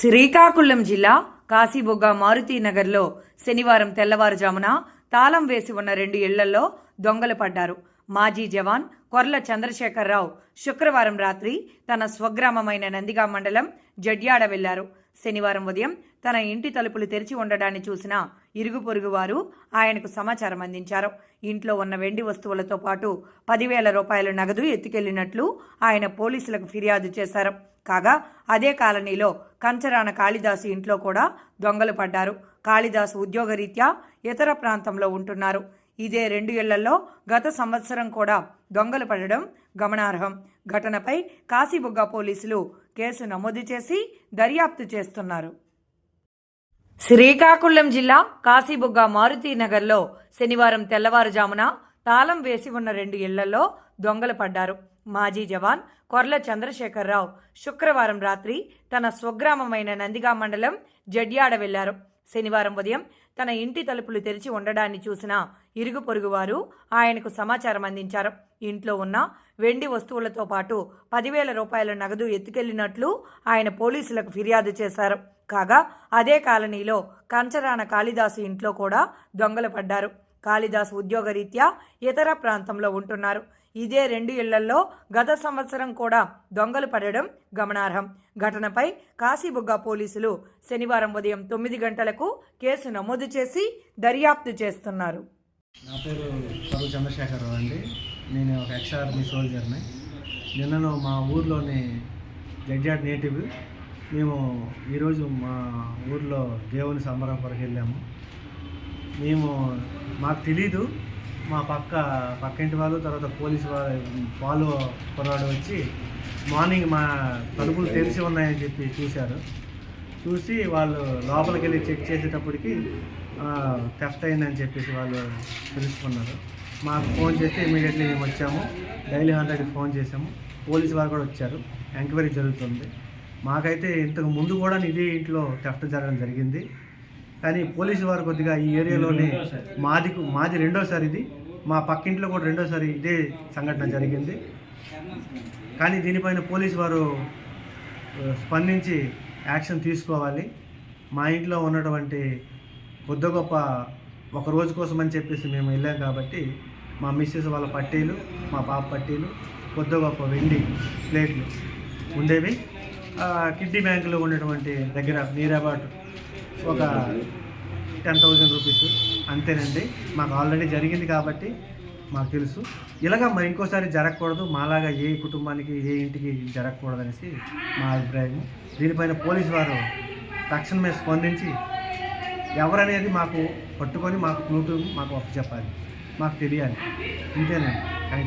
శ్రీకాకుళం జిల్లా కాశీబొగ్గ మారుతీనగర్లో శనివారం తెల్లవారుజామున తాళం వేసి ఉన్న రెండు ఇళ్ళలో దొంగలు పడ్డారు. మాజీ జవాన్ కొర్ల చంద్రశేఖరరావు శుక్రవారం రాత్రి తన స్వగ్రామమైన నందిగా మండలం జడ్యాడ వెళ్ళారు. శనివారం ఉదయం తన ఇంటి తలుపులు తెరిచి ఉండడాన్ని చూసిన ఇరుగు పొరుగు వారు ఆయనకు సమాచారం అందించారు. ఇంట్లో ఉన్న వెండి వస్తువులతో పాటు పదివేల రూపాయల నగదు ఎత్తుకెళ్ళినట్లు ఆయన పోలీసులకు ఫిర్యాదు చేశారు. కాగా అదే కాలనీలో కంచరాన కాళిదాసు ఇంట్లో కూడా దొంగలు పడ్డారు. కాళిదాసు ఉద్యోగరీత్యా ఇతర ప్రాంతంలో ఉంటున్నారు. ఇదే రెండు ఏళ్ళలో గత సంవత్సరం కూడా దొంగలు పడడం గమనార్హం. ఘటనపై కాశీబుగ్గ పోలీసులు కేసు నమోదు చేసి దర్యాప్తు చేస్తున్నారు. శ్రీకాకుళం జిల్లా కాశీబుగ్గ మారుతీనగర్లో శనివారం తెల్లవారుజామున తాళం వేసి ఉన్న రెండు ఇళ్ళలో దొంగలు పడ్డారు. మాజీ జవాన్ కొర్ల చంద్రశేఖరరావు శుక్రవారం రాత్రి తన స్వగ్రామమైన నందిగా మండలం జడ్యాడ వెళ్ళారు శనివారం ఉదయం తన ఇంటి తలుపులు తెరిచి ఉండడాన్ని చూసిన ఇరుగు పొరుగువారు ఆయనకు సమాచారం అందించారు. ఇంట్లో ఉన్న వెండి వస్తువులతో పాటు పదివేల రూపాయల నగదు ఎత్తుకెళ్ళినట్లు ఆయన పోలీసులకు ఫిర్యాదు చేశారు. కాగా అదే కాలనీలో కంచరాన కాళిదాసు ఇంట్లో కూడా దొంగలు పడ్డారు. కాళిదాసు ఉద్యోగరీత్యా ఇతర ప్రాంతంలో ఉంటున్నారు. ఇదే రెండు ఇళ్ళలో గత సంవత్సరం కూడా దొంగలు పడడం గమనార్హం. ఘటనపై కాశీబుగ్గ పోలీసులు శనివారం ఉదయం తొమ్మిది గంటలకు కేసు నమోదు చేసి దర్యాప్తు చేస్తున్నారు. నా పేరు చంద్రశేఖరరావు అండి. నేను ఒక ఎక్స్ ఆర్మీ సోల్జర్ని. నిన్నను మా ఊర్లోని జడ్జాడ్ నేటివ్ మేము ఈరోజు మా ఊర్లో దేవుని సంబరం కొరకు వెళ్ళాము మేము మాకు తెలీదు మా పక్క పక్కింటి వాళ్ళు తర్వాత పోలీసు వాళ్ళు వాళ్ళు కుర్రాడు వచ్చి మార్నింగ్ మా తలుపులు తెరిచి ఉన్నాయని చెప్పి చూశారు. చూసి వాళ్ళు లోపలికి వెళ్ళి చెక్ చేసేటప్పటికి థెఫ్ట్ అయిందని చెప్పేసి వాళ్ళు తెలుసుకున్నారు. మాకు ఫోన్ చేస్తే ఇమీడియట్లీ మేము వచ్చాము. డైలీ హండ్రెడ్కి ఫోన్ చేసాము పోలీసు వారు కూడా వచ్చారు. ఎంక్వైరీ జరుగుతుంది. మాకైతే ఇంతకు ముందు కూడా ఇదే ఇంట్లో టెఫ్ట్ జరగడం జరిగింది. కానీ పోలీసు వారు కొద్దిగా ఈ ఏరియాలోనే మాది మాది రెండోసారి ఇది. మా పక్కింట్లో కూడా రెండోసారి ఇదే సంఘటన జరిగింది. కానీ దీనిపైన పోలీసు వారు స్పందించి యాక్షన్ తీసుకోవాలి. మా ఇంట్లో ఉన్నటువంటి కొద్ద గొప్ప ఒక రోజు కోసం అని చెప్పేసి మేము వెళ్ళాం కాబట్టి మా మిస్సెస్ వాళ్ళ పట్టీలు మా పాప పట్టీలు కొద్ది గొప్ప వెండి ప్లేట్లు ఉండేవి. కిడ్నీ బ్యాంకులో ఉన్నటువంటి దగ్గర నీర్ అబౌట్ ఒక టెన్ థౌజండ్ రూపీస్ అంతేనండి. మాకు ఆల్రెడీ జరిగింది కాబట్టి మాకు తెలుసు. ఇలాగా మరి ఇంకోసారి జరగకూడదు. మాలాగా ఏ కుటుంబానికి ఏ ఇంటికి జరగకూడదు అనేసి మా అభిప్రాయం. దీనిపైన పోలీసు వారు తక్షణమే స్పందించి ఎవరనేది మాకు పట్టుకొని మాకు క్లూటు మాకు చెప్పాలి. మాకు తెలియాలి. ఇంతేనండి థ్యాంక్ యూ